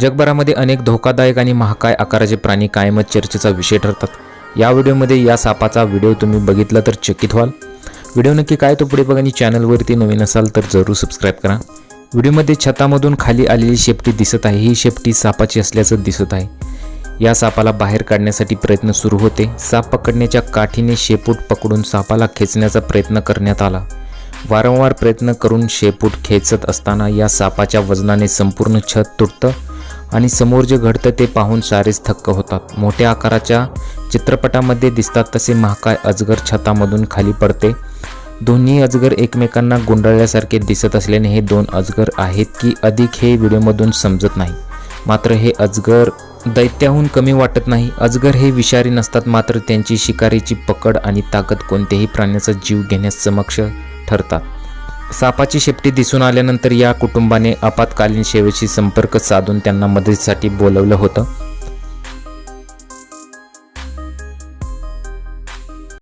जगभरामध्ये अनेक धोकादायक आणि महाकाय आकाराचे प्राणी कायमच चर्चेचा विषय ठरतात. या व्हिडिओमध्ये या सापाचा व्हिडिओ तुम्ही बघितला तर चकित व्हाल. व्हिडिओ नक्की काय तो पुढे बघा आणि चॅनलवरती नवीन असाल तर जरूर सबस्क्राईब करा. व्हिडिओमध्ये छतामधून खाली आलेली शेपटी दिसत आहे. ही शेपटी सापाची असल्याचं दिसत आहे. या सापाला बाहेर काढण्यासाठी प्रयत्न सुरू होते. साप पकडण्याच्या काठीने शेपूट पकडून सापाला खेचण्याचा प्रयत्न करण्यात आला. वारंवार प्रयत्न करून शेपूट खेचत असताना या सापाच्या वजनाने संपूर्ण छत तुटतं. आणि समोर जे घडतं ते पाहून सारेच थक्क होतात. मोठ्या आकाराच्या चित्रपटामध्ये दिसतात तसे महाकाय अजगर छतामधून खाली पडते. दोन्ही अजगर एकमेकांना गुंडाळल्यासारखे दिसत असल्याने हे दोन अजगर आहेत की अधिक हे व्हिडिओमधून समजत नाही. मात्र हे अजगर दैत्याहून कमी वाटत नाही. अजगर हे विषारी नसतात मात्र त्यांची शिकारीची पकड आणि ताकद कोणत्याही प्राण्याचा जीव घेण्यास समक्ष ठरतात. सापाची शेपटी दिसून आल्यानंतर या कुटुंबाने आपत्कालीन सेवेशी संपर्क साधून त्यांना मदतीसाठी बोलवलं होतं.